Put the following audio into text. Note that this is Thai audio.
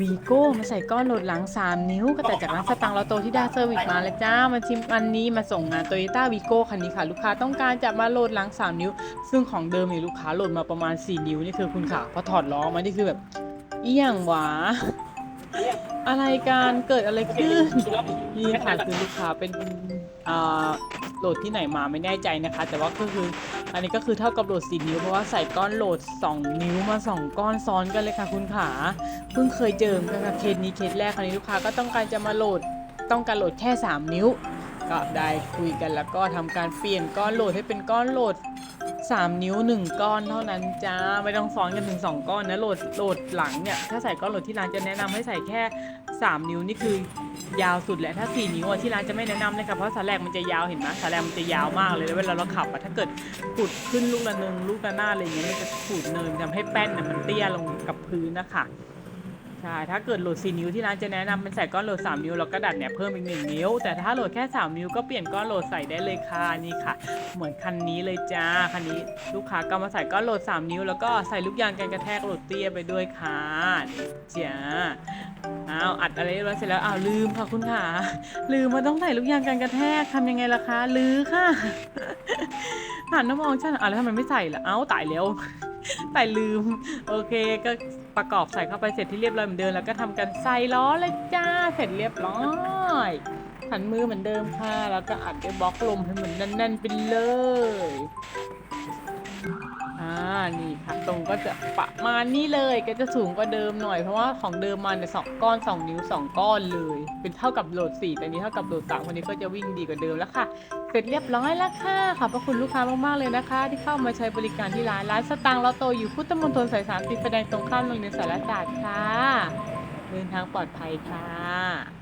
วีโก้มาใส่ก้อนโหลดหลัง 3 นิ้วก็แต่จากร้านสตังค์เราโตที่ดาเซอร์วิสมาแล้วจ้า มาชิมอันนี้มาส่งงานโตโยต้าวีโก้คันนี้ค่ะ ลูกค้าต้องการจะมาโหลดหลัง 3 นิ้ว ซึ่งของเดิมเนี่ยลูกค้าโหลดมาประมาณ 4 นิ้ว นี่คือคุณค่ะพอถอดล้อมานี่คือแบบ เอี่ยงหวาอะไรการเกิดอะไรขึ้นนี่ค่ะคือลูกค้าเป็นอ่า โหลดที่ไหนมาไม่แน่ใจนะคะ แต่ว่าก็คืออันนี้ก็คือเท่ากับโหลด4นิ้วเพราะว่าใส่ก้อนโหลด 2 นิ้วมา 2 ก้อนซ้อนกันเลยค่ะคุณขาเพิ่งเคยเจอมือนกันค่ะเคสนี้เคสแรกคราวนี้ลูกค้าก็ต้องการจะมาโหลดต้องการโหลดแค่ 3 นิ้ว ก็ได้คุยกันแล้วก็ทำการเปลี่ยนก้อนโหลดให้เป็นก้อนโหลด 3 นิ้ว 1 ก้อนเท่านั้นจ้าไม่ต้องซ้อนกันถึง 2 ก้อนนะโหลดโหลดหลังเนี่ยถ้าใส่ก้อนโหลดที่ร้านจะแนะนำให้ใส่แค่ 3 นิ้วนี่คือ ยาวสุดแหละถ้า 4 นิ้วที่ร้านจะไม่แนะนำเลยค่ะเพราะสาแลกมันจะยาวเห็นไหมสาแลกมันจะยาวมากเลยแล้วเวลาเราขับอะถ้าเกิดขุดขึ้นลูกละนึงลูกละหน้าอะไรอย่างเงี้ยมันจะขูดเนินทำให้แป้นน่ะมันเตี้ยลงกับพื้นนะคะใช่ถ้าเกิดโหลด 4 นิ้วที่ร้านจะแนะนำเป็นใส่ก้อนโหลด 3 นิ้วแล้วก็ดัดเนี่ยเพิ่มอีก 1 นิ้ว แต่ถ้าโหลดแค่ 3 นิ้วก็เปลี่ยนก้อนโหลดใส่ได้เลยค่ะนี่ค่ะ เหมือนคันนี้เลยจ้าคันนี้ลูกค้าก็มาใส่ก้อนโหลด 3 นิ้ว แล้วก็ใส่ลูกยางกันกระแทกโหลดเตี้ยไปด้วยค่ะจ้า อ้าวอัดอะไรเรียบร้อยเสร็จแล้วอ้าวลืมค่ะคุณค่ะลืมว่าต้องใส่ลูกยางกันกระแทกทำยังไงล่ะคะลือค่ะหันมามองฉันอะแล้วทำไมไม่ใส่ล่ะเอ้าตายแล้วตายลืม โอเคก็ประกอบใส่เข้าไปเสร็จที่เรียบร้อยเหมือนเดิมแล้วก็ทำกันใส่ล้อเลยจ้าเสร็จเรียบร้อยหันมือเหมือนเดิมค่ะ แล้วก็อัดด้วยบล็อกลมให้เหมือนแน่นๆไปเลย นี่ค่ะตรงก็จะประมาณนี้เลยก็จะสูงกว่าเดิมหน่อยเพราะว่าของเดิมมาเนี่ยสองก้อนสองนิ้วสองก้อนเลย เป็นเท่ากับโหลดสี่แต่นี้เท่ากับโหลดสามวันนี้ก็จะวิ่งดีกว่าเดิมแล้วค่ะ เสร็จเรียบร้อยแล้วค่ะขอบพระคุณลูกค้ามากๆเลยนะคะ ที่เข้ามาใช้บริการที่ร้านร้านสตางค์เราโตอยู่พุทธมณฑลสายสามติดไฟแดงตรงข้ามโรงเรียนสารศาสตร์ค่ะเดินทางปลอดภัยค่ะ